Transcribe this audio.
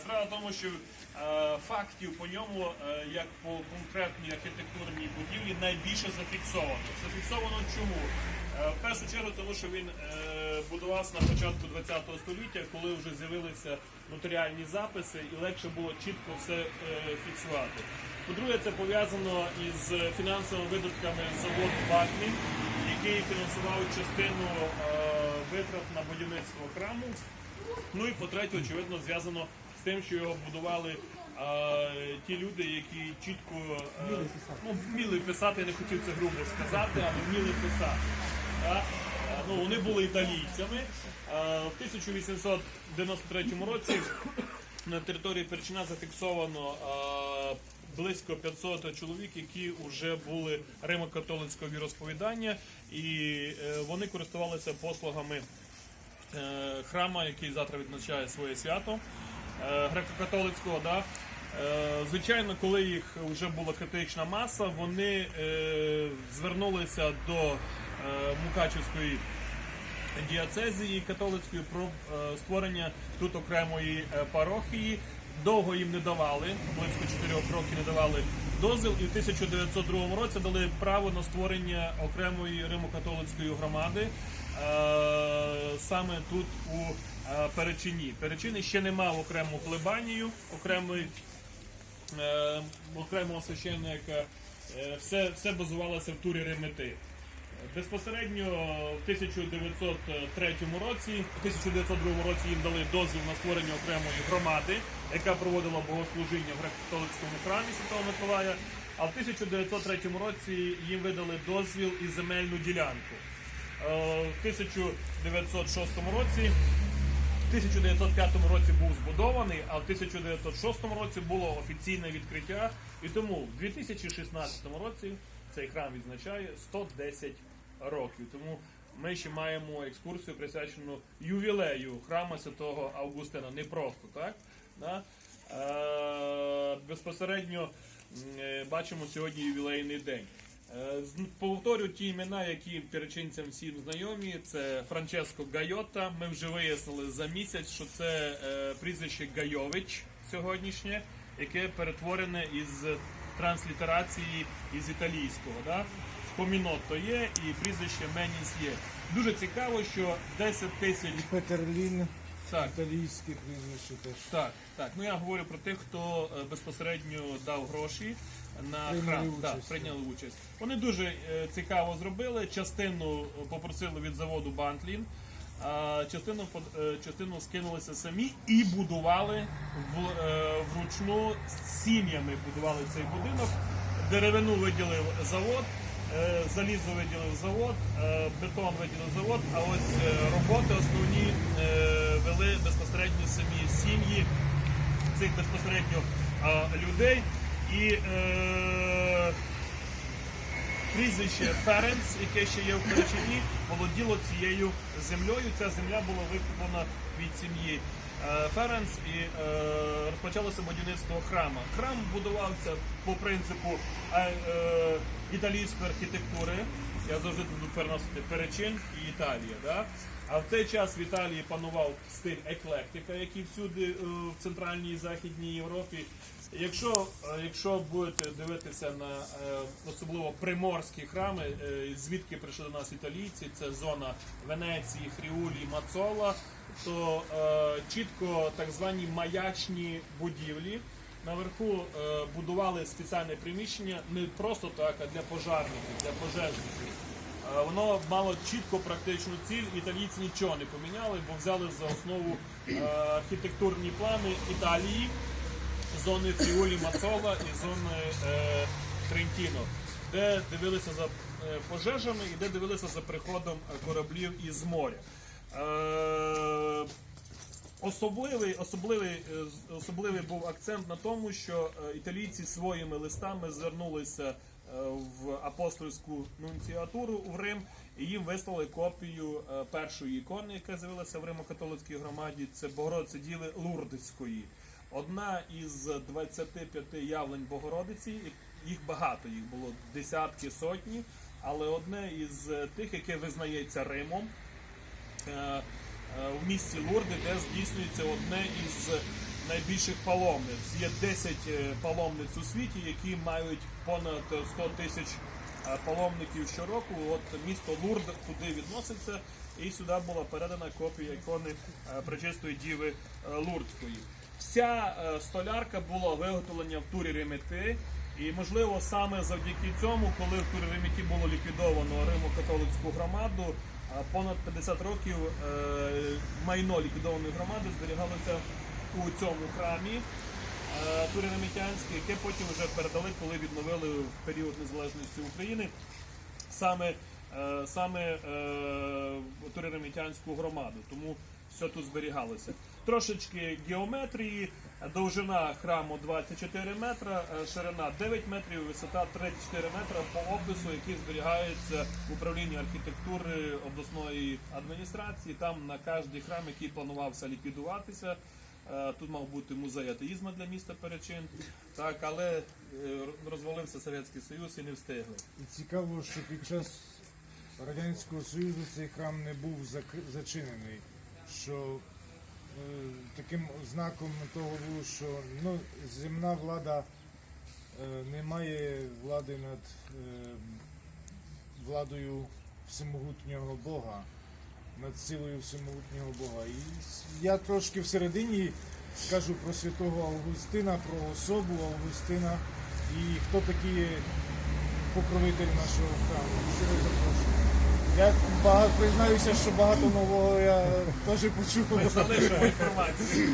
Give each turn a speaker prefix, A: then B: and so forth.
A: Справа в тому, що е, фактів по ньому, е, як по конкретній архітектурній будівлі, найбільше зафіксовано. Зафіксовано чому? Е, В першу чергу, тому що він будувався на початку ХХ століття, коли вже з'явилися нотаріальні записи, і легше було чітко все фіксувати. По-друге, це пов'язано із фінансовими видатками завод Бакмін, який фінансував частину витрат на будівництво храму. Ну і по-третє, очевидно, зв'язано тим, що його будували а, ті люди, які чітко е, ну, вміли писати, я не хотів це грубо сказати, але вміли писати. Так? Е, Ну, вони були італійцями. Е, В 1893 році на території Перчина зафіксовано е, близько 500 чоловік, які вже були римо-католицького віросповідання, і вони користувалися послугами храма, який завтра відзначає своє свято греко-католицького. Да? Е, Звичайно, коли їх вже була критична маса, вони е, звернулися до е, Мукачівської діацезії католицької про е, створення тут окремої е, парохії. Довго їм не давали, близько 4 років не давали дозвіл, і в 1902 році дали право на створення окремої римо-католицької громади е, саме тут у е, Перечині. Перечини ще не мав окрему плебанію, окремої е, окремого священника. Все, все базувалося в турі Ремети. Безпосередньо в 1903 році, в 1902 році їм дали дозвіл на створення окремої громади, яка проводила богослужіння в греко-католицькому храмі Святого Миколая. А в 1903 році їм видали дозвіл і земельну ділянку. Е, В 1906 році в 1905 році був збудований, а в 1906 році було офіційне відкриття. І тому в 2016 році цей храм відзначає 110 років. Тому ми ще маємо екскурсію присвячену ювілею храма святого Августина. Не просто так. Да? Е, безпосередньо е, бачимо сьогодні ювілейний день. Е, Повторю ті імена, які перечинцям всім знайомі. Це Франческо Гайота. Ми вже вияснили за місяць, що це е, прізвище Гайович сьогоднішнє, яке перетворене із транслітерації із італійського. Да? Помінотто є і прізвище Меніс є. Дуже цікаво, що 10 тисяч.
B: Петерлін,
A: Так,
B: італійське прізвище теж.
A: так, так. Ну я говорю про тих, хто е, безпосередньо дав гроші на
B: Прийняли
A: храм.
B: участь,
A: Так,
B: так.
A: прийняли участь. Вони дуже е, цікаво зробили. Частину е, попросили від заводу Бантлін. Частину е, частину скинулися самі і будували е, вручну з сім'ями будували цей будинок. Деревину виділив завод, е, залізо виділив завод, бетон виділив завод. А ось роботи основні вели безпосередньо самі сім'ї цих безпосередньо людей. І прізвище Ференц, яке ще є в Перечині, володіло цією землею. Ця земля була викуплена від сім'ї е, Ференц і е, розпочалося будівництво храма. Храм будувався по принципу е, італійської архітектури. Я завжди буду переносити Перечин і Італія. Да? А в цей час в Італії панував стиль еклектика, який всюди в центральній і західній Європі. Якщо, е, якщо будете дивитися на е, особливо приморські храми, е, звідки прийшли до нас італійці, це зона Венеції, Фріулі, Мацола, то чітко так звані маячні будівлі. Наверху будували спеціальне приміщення не просто так, а для пожарників, для пожежників. Воно мало чітко практичну ціль. Італійці нічого не поміняли, бо взяли за основу архітектурні плани Італії, зони Фріолі Мацола і зони е, Трентіно, де дивилися за е, пожежами і де дивилися за приходом кораблів із моря. Е, Особливий, особливий, е, особливий був акцент на тому, що е, італійці своїми листами звернулися в апостольську нунціатуру в Рим і їм вислали копію першої ікони, яка з'явилася в Римо-католицькій громаді. Це Богородиці Діви Лурдицької. Одна із 25 явлень Богородиці, їх багато, їх було десятки, сотні, але одне із е, тих, яке визнається Римом, е, е, в місті Лурди, де здійснюється одне із найбільших паломниць. Є 10 е, паломниць у світі, які мають понад 100 тисяч паломників щороку. От місто Лурд туди відноситься, і сюди була передана копія ікони Пречистої Діви Лурдської. Вся е, столярка була виготовлена в турі Ремети. І можливо саме завдяки цьому, коли в турі Реметі було ліквідовано Римо-католицьку громаду, а понад 50 років е, майно ліквідованої громади зберігалося у цьому храмі е, турі Реметянське, яке потім вже передали, коли відновили в період незалежності України саме, е, саме е, Туриремітянську громаду. Тому все тут зберігалося. Трошечки геометрії, довжина храму 24 метра, е, ширина 9 метрів, висота 34 метра по опису, який зберігається в управлінні архітектури обласної адміністрації. Там на кожний храм, який планувався ліквідуватися. е, Тут мав бути музей атеїзму для міста Перечин, так, але е, розвалився Совєтський Союз і не встигли.
B: Цікаво, що під час Радянського Союзу цей храм не був зачинений. Що е, таким знаком того було, що ну, земна влада е, не має влади над е, владою всемогутнього Бога, над силою всемогутнього Бога. І я трошки всередині скажу про святого Августина, про особу Августина і хто такі покровитель нашого храму. Щиро запрошую. Я багато признаюся, що багато нового я теж почув.
A: Залишимо інформацію.